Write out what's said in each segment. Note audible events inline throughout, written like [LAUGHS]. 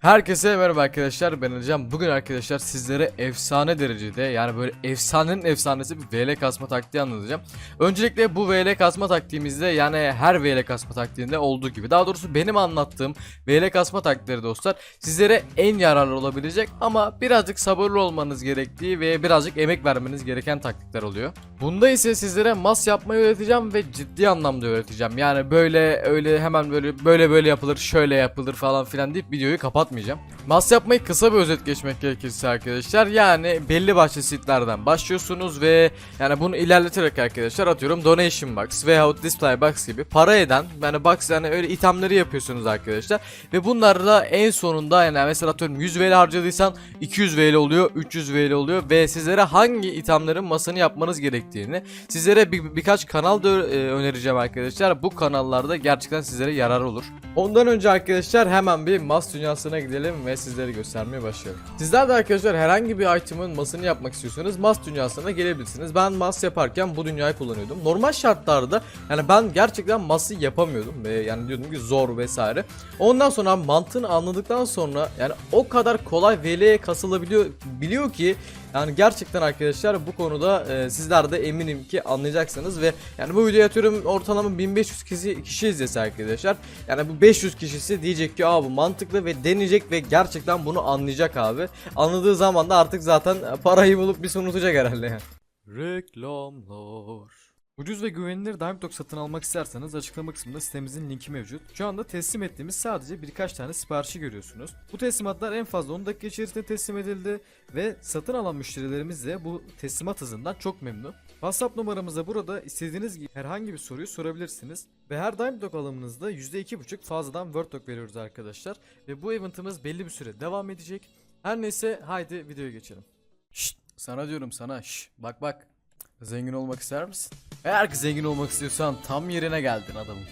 Herkese merhaba arkadaşlar ben Alican. Bugün arkadaşlar sizlere efsane derecede yani böyle efsanenin efsanesi bir VL kasma taktiği anlatacağım. Öncelikle bu VL kasma taktiğimizde yani her VL kasma taktiğinde olduğu gibi daha doğrusu benim anlattığım VL kasma taktikleri dostlar sizlere en yararlı olabilecek ama birazcık sabırlı olmanız gerektiği ve birazcık emek vermeniz gereken taktikler oluyor. Bunda ise sizlere mas yapmayı öğreteceğim ve ciddi anlamda öğreteceğim. Yani böyle öyle hemen böyle böyle böyle yapılır şöyle yapılır falan filan deyip videoyu kapatmayacağım. Mas yapmayı kısa bir özet geçmek gerekirse arkadaşlar yani belli başlı sitlerden başlıyorsunuz ve yani bunu ilerleterek arkadaşlar atıyorum donation box veyahut display box gibi para eden yani box yani öyle itemleri yapıyorsunuz arkadaşlar ve bunlar da en sonunda yani mesela atıyorum 100 VL harcadıysan 200 VL oluyor 300 VL oluyor ve sizlere hangi itemlerin masını yapmanız gerektiğini sizlere bir, birkaç kanal da e, önereceğim arkadaşlar bu kanallarda gerçekten sizlere yarar olur. Ondan önce arkadaşlar hemen bir mas dünyasına gidelim ve sizlere göstermeye başlayalım. Sizler de arkadaşlar herhangi bir item'ın masını yapmak istiyorsanız mas dünyasına gelebilirsiniz. Ben mas yaparken bu dünyayı kullanıyordum. Normal şartlarda yani ben gerçektenması yapamıyordum ve yani diyordum ki zor vesaire. Ondan sonra mantığını anladıktan sonra yani o kadar kolay VL'ye kasılabiliyor biliyor ki yani gerçekten arkadaşlar bu konuda e, sizler de eminim ki anlayacaksınız ve yani bu videoyu atıyorum ortalama 1500 kişi, kişi izlese arkadaşlar. Yani bu 500 kişisi diyecek ki aa bu mantıklı ve deneyecek ve gerçekten bunu anlayacak abi. Anladığı zaman da artık zaten parayı bulup bir unutacak herhalde. Reklamlar. Ucuz ve güvenilir Diamond Dog satın almak isterseniz açıklama kısmında sitemizin linki mevcut. Şu anda teslim ettiğimiz sadece birkaç tane siparişi görüyorsunuz. Bu teslimatlar en fazla 10 dakika içerisinde teslim edildi ve satın alan müşterilerimiz de bu teslimat hızından çok memnun. WhatsApp numaramıza burada istediğiniz gibi herhangi bir soruyu sorabilirsiniz. Ve her Diamond Dog alımınızda %2.5 fazladan Word Dog veriyoruz arkadaşlar. Ve bu eventimiz belli bir süre devam edecek. Her neyse haydi videoya geçelim. Şşt sana diyorum sana şşt bak bak. Zengin olmak ister misin? Eğer ki zengin olmak istiyorsan tam yerine geldin adamım.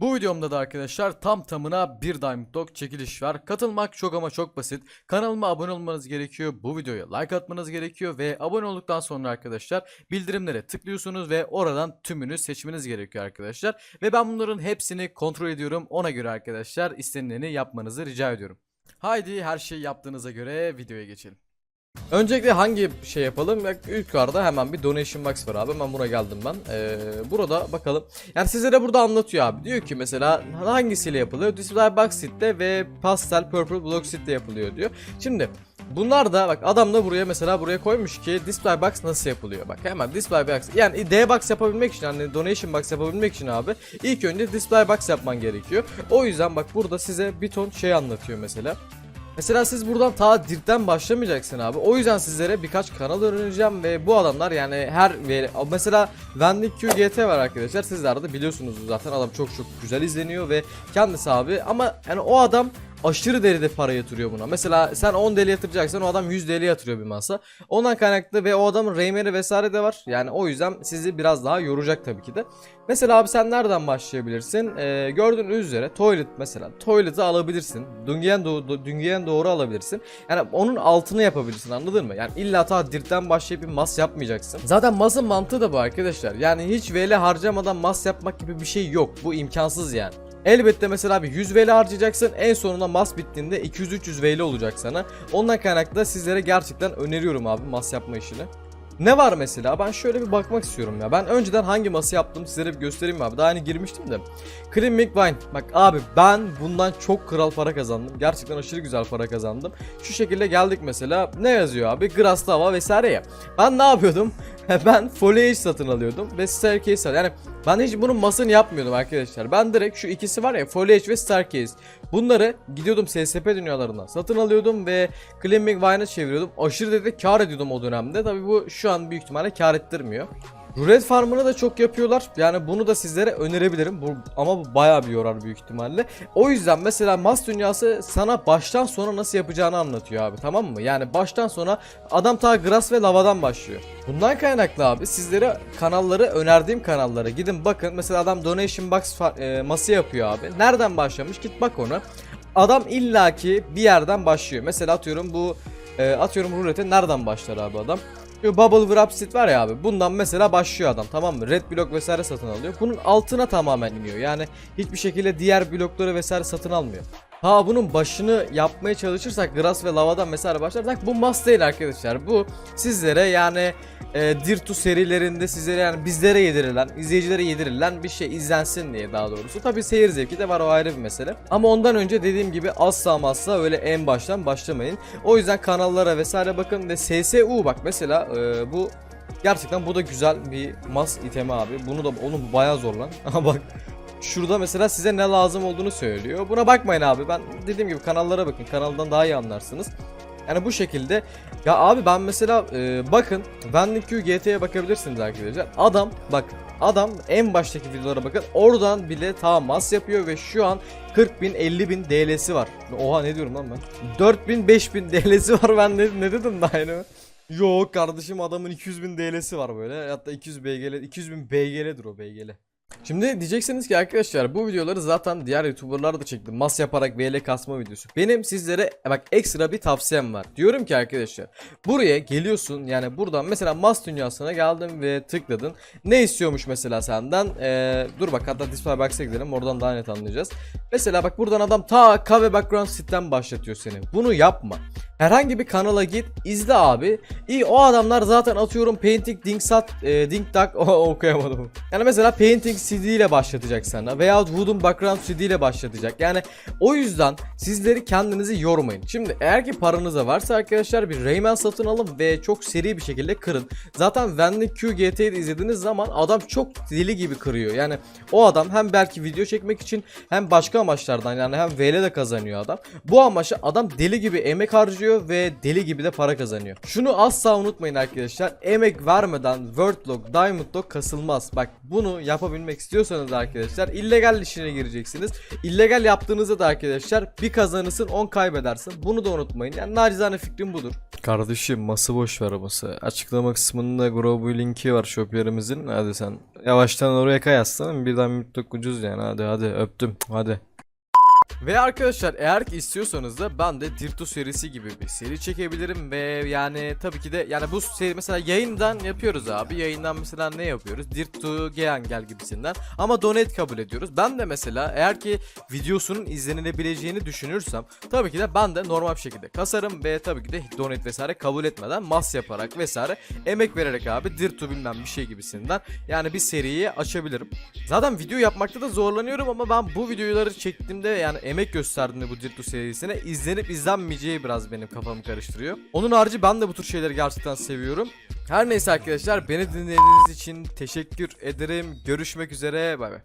Bu videomda da arkadaşlar tam tamına bir Diamond Dog çekiliş var. Katılmak çok ama çok basit. Kanalıma abone olmanız gerekiyor. Bu videoya like atmanız gerekiyor ve abone olduktan sonra arkadaşlar bildirimlere tıklıyorsunuz ve oradan tümünü seçmeniz gerekiyor arkadaşlar. Ve ben bunların hepsini kontrol ediyorum. Ona göre arkadaşlar istenileni yapmanızı rica ediyorum. Haydi her şeyi yaptığınıza göre videoya geçelim. Öncelikle hangi şey yapalım? Ya, Yukarıda hemen bir donation box var abi. Hemen buna geldim ben. Ee, burada bakalım. Yani sizlere burada anlatıyor abi. Diyor ki mesela hangisiyle yapılıyor? Display box setle ve pastel purple block setle yapılıyor diyor. Şimdi Bunlar da bak adam da buraya mesela buraya koymuş ki display box nasıl yapılıyor bak hemen display box yani D box yapabilmek için hani donation box yapabilmek için abi ilk önce display box yapman gerekiyor. O yüzden bak burada size bir ton şey anlatıyor mesela. Mesela siz buradan ta dirtten başlamayacaksın abi. O yüzden sizlere birkaç kanal öğreneceğim ve bu adamlar yani her mesela Vendik QGT var arkadaşlar. Sizler de biliyorsunuz zaten adam çok çok güzel izleniyor ve kendisi abi ama yani o adam aşırı deride para yatırıyor buna. Mesela sen 10 deli yatıracaksan o adam 100 deli yatırıyor bir masa. Ondan kaynaklı ve o adamın Rayman'i vesaire de var. Yani o yüzden sizi biraz daha yoracak tabii ki de. Mesela abi sen nereden başlayabilirsin? Ee, gördüğünüz üzere Toilet mesela. Toilet'ı alabilirsin. Düngeyen, doğru, düngeyen doğru alabilirsin. Yani onun altını yapabilirsin anladın mı? Yani illa ta dirtten başlayıp bir mas yapmayacaksın. Zaten masın mantığı da bu arkadaşlar. Yani hiç VL harcamadan mas yapmak gibi bir şey yok. Bu imkansız yani. Elbette mesela bir 100 VL harcayacaksın. En sonunda mas bittiğinde 200-300 VL olacak sana. Ondan kaynaklı sizlere gerçekten öneriyorum abi mas yapma işini. Ne var mesela? Ben şöyle bir bakmak istiyorum ya. Ben önceden hangi ması yaptım sizlere bir göstereyim abi. Daha yeni girmiştim de. Cream Milk Wine. Bak abi ben bundan çok kral para kazandım. Gerçekten aşırı güzel para kazandım. Şu şekilde geldik mesela. Ne yazıyor abi? Grass vesaire ya. Ben ne yapıyordum? [LAUGHS] ben foliage satın alıyordum ve staircase satın. Yani ben hiç bunun masını yapmıyordum arkadaşlar. Ben direkt şu ikisi var ya foliage ve staircase. Bunları gidiyordum SSP dünyalarından satın alıyordum ve Climbing Vine'a çeviriyordum. Aşırı dedi kar ediyordum o dönemde. Tabi bu şu an büyük ihtimalle kar ettirmiyor. Rulet farmını da çok yapıyorlar. Yani bunu da sizlere önerebilirim. Bu, ama bu bayağı bir yorar büyük ihtimalle. O yüzden mesela Mas dünyası sana baştan sona nasıl yapacağını anlatıyor abi tamam mı? Yani baştan sona adam ta grass ve lavadan başlıyor. Bundan kaynaklı abi sizlere kanalları önerdiğim kanallara gidin bakın. Mesela adam donation box e, ması yapıyor abi. Nereden başlamış git bak ona. Adam illaki bir yerden başlıyor. Mesela atıyorum bu e, atıyorum rulete nereden başlar abi adam? Şu Bubble Wrap Sit var ya abi bundan mesela başlıyor adam tamam mı? Red blok vesaire satın alıyor. Bunun altına tamamen iniyor. Yani hiçbir şekilde diğer blokları vesaire satın almıyor. Ha bunun başını yapmaya çalışırsak Grass ve Lava'dan mesela başlarsak bu mas değil arkadaşlar. Bu sizlere yani e, Dirtu serilerinde sizlere yani bizlere yedirilen, izleyicilere yedirilen bir şey izlensin diye daha doğrusu. Tabi seyir zevki de var o ayrı bir mesele. Ama ondan önce dediğim gibi asla ama asla öyle en baştan başlamayın. O yüzden kanallara vesaire bakın ve SSU bak mesela e, bu gerçekten bu da güzel bir mas itemi abi. Bunu da oğlum bayağı zor lan. [LAUGHS] Aha bak Şurada mesela size ne lazım olduğunu söylüyor. Buna bakmayın abi. Ben dediğim gibi kanallara bakın. Kanaldan daha iyi anlarsınız. Yani bu şekilde. Ya abi ben mesela e, bakın Vending Q GT'ye bakabilirsiniz arkadaşlar. Adam bak adam en baştaki videolara bakın. Oradan bile ta mas yapıyor ve şu an 40 bin 50 bin DL'si var. Oha ne diyorum lan ben? 4000 5000 DL'si var ben ne, ne dedim daha yeni? Yok kardeşim adamın 200 bin DL'si var böyle. Hatta 200 BGL, 200 bin BGL'dir o BGL. Şimdi diyeceksiniz ki arkadaşlar bu videoları zaten diğer youtuberlar da çekti. Mas yaparak VL kasma videosu. Benim sizlere bak ekstra bir tavsiyem var. Diyorum ki arkadaşlar buraya geliyorsun yani buradan mesela mas dünyasına geldin ve tıkladın. Ne istiyormuş mesela senden? Ee, dur bak hatta display box'a gidelim oradan daha net anlayacağız. Mesela bak buradan adam ta KV background sitten başlatıyor seni. Bunu yapma. Herhangi bir kanala git izle abi. İyi o adamlar zaten atıyorum Painting Dingsat e, Ding Dak [LAUGHS] o, okuyamadım. Yani mesela Painting CD ile başlatacak sana veya Wooden Background CD ile başlatacak. Yani o yüzden sizleri kendinizi yormayın. Şimdi eğer ki paranıza varsa arkadaşlar bir Rayman satın alın ve çok seri bir şekilde kırın. Zaten Vending Q GT'yi izlediğiniz zaman adam çok deli gibi kırıyor. Yani o adam hem belki video çekmek için hem başka amaçlardan yani hem VL de kazanıyor adam. Bu amaçla adam deli gibi emek harcıyor ve deli gibi de para kazanıyor. Şunu asla unutmayın arkadaşlar. Emek vermeden World Lock, Diamond kasılmaz. Bak bunu yapabilmek istiyorsanız arkadaşlar illegal işine gireceksiniz. İllegal yaptığınızda da arkadaşlar bir kazanırsın 10 kaybedersin. Bunu da unutmayın. Yani nacizane fikrim budur. Kardeşim ması boş ver ması. Açıklama kısmında Grobu linki var shop yerimizin. Hadi sen yavaştan oraya kay. Birden müttek ucuz yani. Hadi hadi öptüm. Hadi. Ve arkadaşlar eğer ki istiyorsanız da ben de Dirtu serisi gibi bir seri çekebilirim ve yani tabii ki de yani bu seri mesela yayından yapıyoruz abi. Yayından mesela ne yapıyoruz? Dirtu Geangel gibisinden ama donate kabul ediyoruz. Ben de mesela eğer ki videosunun izlenilebileceğini düşünürsem tabii ki de ben de normal bir şekilde kasarım ve tabii ki de donate vesaire kabul etmeden mas yaparak vesaire emek vererek abi Dirtu bilmem bir şey gibisinden yani bir seriyi açabilirim. Zaten video yapmakta da zorlanıyorum ama ben bu videoları çektiğimde yani emek gösterdiğimde bu Dirtu serisine izlenip izlenmeyeceği biraz benim kafamı karıştırıyor. Onun harici ben de bu tür şeyleri gerçekten seviyorum. Her neyse arkadaşlar beni dinlediğiniz için teşekkür ederim. Görüşmek üzere. Bay bay.